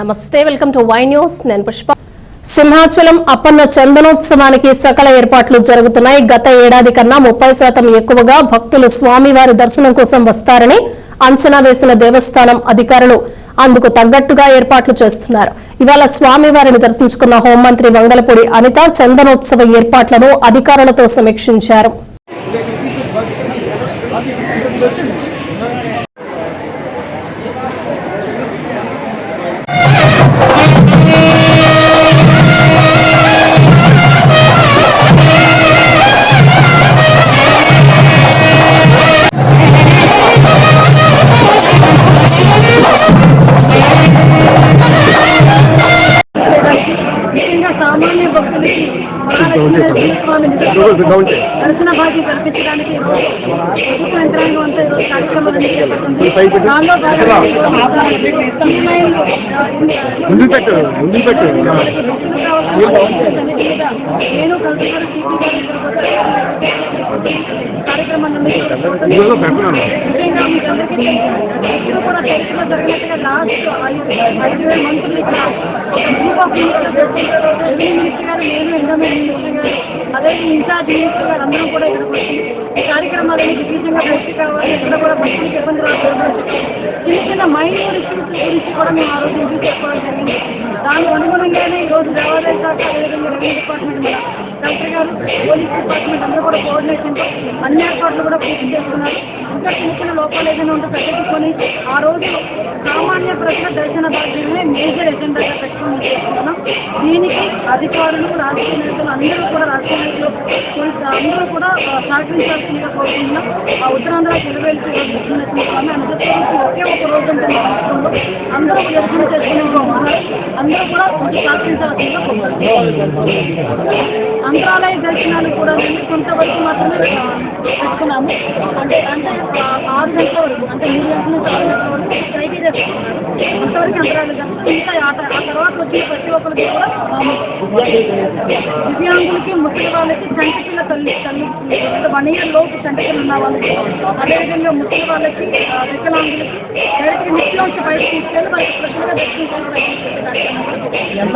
నమస్తే welcome to Y news. నేను పుష్ప. సింహాచలం అప్పన్న చందనోత్సవానికి సకల ఏర్పాట్లు జరుగుతున్నాయి. గత ఏడాది కన్నా ముప్పై శాతం ఎక్కువగా భక్తులు స్వామివారి దర్శనం కోసం వస్తారని అంచనా వేసిన దేవస్థానం అధికారులు అందుకు తగ్గట్టుగా ఏర్పాట్లు చేస్తున్నారు. ఇవాళ స్వామివారిని దర్శించుకున్న హోంమంత్రి వంగలపూడి అనిత చందనోత్సవ ఏర్పాట్లను అధికారులతో సమీక్షించారు. ముఖ్యంగా సామాన్య భక్తులకి మహాలక్ష్మి స్వామిని దర్శన భాగ్యం కల్పించడానికి ప్రభుత్వ యంత్రాంగం అంతా ఈరోజు కార్యక్రమాలు చేపట్టింది దానిలో భాగంగా ముందు పెట్టు ముందు పెట్టు నేను కలుసుకొని కార్యక్రమం ఇదిగో పెడుతున్నాను ముఖ్యంగా మీకు అందరికీ తెలుసు, ఎప్పుడు కూడా చరిత్రలో జరిగినట్టుగా లాస్ట్ ఐదు ఐదు అదే ఇన్ఛార్జ్ మినిస్టర్ గారు కూడా ఇక్కడికి వచ్చి ఈ కార్యక్రమాలను విశేషంగా పూర్తి కావాలి ఇక్కడ కూడా ఇబ్బంది రాకూడదు చిన్న చిన్న మైనర్ ఇష్యూస్ గురించి కూడా మేము ఆ రోజు జరిగింది ఈరోజు దేవాదాయ శాఖ అదేవిధంగా రెవెన్యూ డిపార్ట్మెంట్ కూడా కలెక్టర్ గారు పోలీస్ డిపార్ట్మెంట్ అందరూ కూడా కోఆర్డినేషన్తో అన్ని ఏర్పాట్లు కూడా పూర్తి చేస్తున్నారు. ఇంకా చిన్న చిన్న లోపాలు ఏదైనా ఉంటే పెట్టుకొని ఆ రోజు సామాన్య ప్రజల దర్శన భాగ్యమే మేజర్ ఎజెండాగా పెట్టుకుని చేసుకుంటున్నాం దీనికి అధికారులు రాజకీయ నేతలు అందరూ కూడా రాజకీయ నేతలు పోలీసు అందరూ కూడా సహకరించాల్సిందిగా కోరుకుంటున్నాం. ఆ ఉత్తరాంధ్ర తెలుగువేల్సి దర్శన స్వామి ఆంధ్రప్రదేశ్ ఒకే ఒక రోజు ఉంటుంది రాష్ట్రంలో అందరూ దర్శనం చేసుకునే అందరూ కూడా కొంచెం సహకరించాల్సిందిగా కోరుకుంటున్నాం. అంతరాలయ దర్శనాలు కూడా మేము కొంతవరకు మాత్రమే పెట్టుకున్నాము అంటే అంటే ఆరు గంటల వరకు అంటే మూడు గంటల నుంచి ఆరు గంటల వరకు ట్రైకి చేసుకున్నారు అంతవరకు అంతరాలు దర్శనం ఇంకా ఆ తర్వాత వచ్చిన ప్రతి ఒక్కరికి కూడా దివ్యాంగులకి ముసలి వాళ్ళకి చంటికల తల్లి తల్లి వన్ ఇయర్ లోపు చంటికలు ఉన్న వాళ్ళకి అదేవిధంగా ముస్లిం వాళ్ళకి వికలాంగులకి డైరెక్ట్ నిత్యం బయట తీసుకెళ్ళి వాళ్ళకి ప్రజలుగా దర్శించాలని ప్రయత్నించే